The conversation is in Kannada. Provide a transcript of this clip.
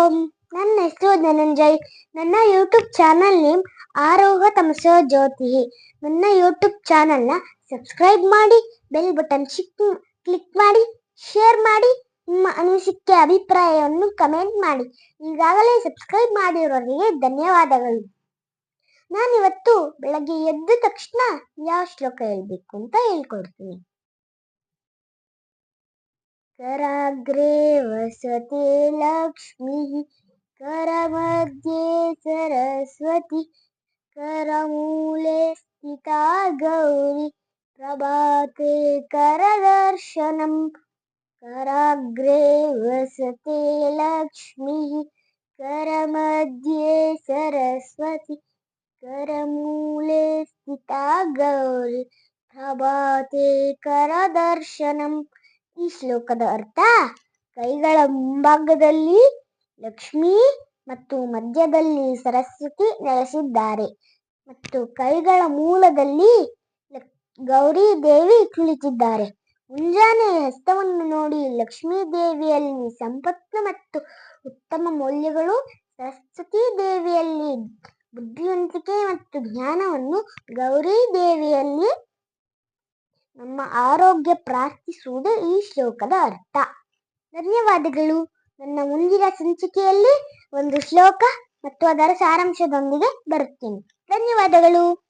ಓಂ ನನ್ನ ಹೆಸರು ಧನಂಜಯ್. ನನ್ನ YouTube channel name Aroha Tamaso Jyoti. ನನ್ನ ಯೂಟ್ಯೂಬ್ ಚಾನಲ್ನ ಸಬ್ಸ್ಕ್ರೈಬ್ ಮಾಡಿ ಬೆಲ್ ಬಟನ್ ಕ್ಲಿಕ್ ಮಾಡಿ ಶೇರ್ ಮಾಡಿ, ನಿಮ್ಮ ಅನಿಸಿಕೆ, ಅಭಿಪ್ರಾಯವನ್ನು ಕಮೆಂಟ್ ಮಾಡಿ. ಈಗಾಗಲೇ ಸಬ್ಸ್ಕ್ರೈಬ್ ಮಾಡಿರೋರಿಗೆ ಧನ್ಯವಾದಗಳು. ನಾನಿವತ್ತು ಬೆಳಗ್ಗೆ ಎದ್ದ ತಕ್ಷಣ ಯಾವ ಶ್ಲೋಕ ಹೇಳ್ಬೇಕು ಅಂತ ಹೇಳ್ಕೊಡ್ತೀನಿ. कराग्रे वसते लक्ष्मीः करमध्ये सरस्वती करमूले स्थिता गौरी प्रभाते करदर्शनं कराग्रे वसते लक्ष्मीः करमध्ये सरस्वती करमूले स्थिता गौरी प्रभाते करदर्शनम्। ಈ ಶ್ಲೋಕದ ಅರ್ಥ ಕೈಗಳ ಮುಂಭಾಗದಲ್ಲಿ ಲಕ್ಷ್ಮಿ ಮತ್ತು ಮಧ್ಯದಲ್ಲಿ ಸರಸ್ವತಿ ನೆಲೆಸಿದ್ದಾರೆ. ಮತ್ತು ಕೈಗಳ ಮೂಲದಲ್ಲಿ ಗೌರಿ ದೇವಿ ಕುಳಿತಿದ್ದಾರೆ. ಮುಂಜಾನೆ ಹಸ್ತವನ್ನು ನೋಡಿ ಲಕ್ಷ್ಮೀ ದೇವಿಯಲ್ಲಿ ಸಂಪತ್ತು ಮತ್ತು ಉತ್ತಮ ಮೌಲ್ಯಗಳು, ಸರಸ್ವತಿ ದೇವಿಯಲ್ಲಿ ಬುದ್ಧಿವಂತಿಕೆ ಮತ್ತು ಜ್ಞಾನವನ್ನು ಗೌರಿ ದೇವಿಯಲ್ಲಿ ನಮ್ಮ ಆರೋಗ್ಯ ಪ್ರಾರ್ಥಿಸುವುದು ಈ ಶ್ಲೋಕದ ಅರ್ಥ. ಧನ್ಯವಾದಗಳು. ನನ್ನ ಮುಂದಿನ ಸಂಚಿಕೆಯಲ್ಲಿ ಒಂದು ಶ್ಲೋಕ ಮತ್ತು ಅದರ ಸಾರಾಂಶದೊಂದಿಗೆ ಬರುತ್ತೇನೆ. ಧನ್ಯವಾದಗಳು.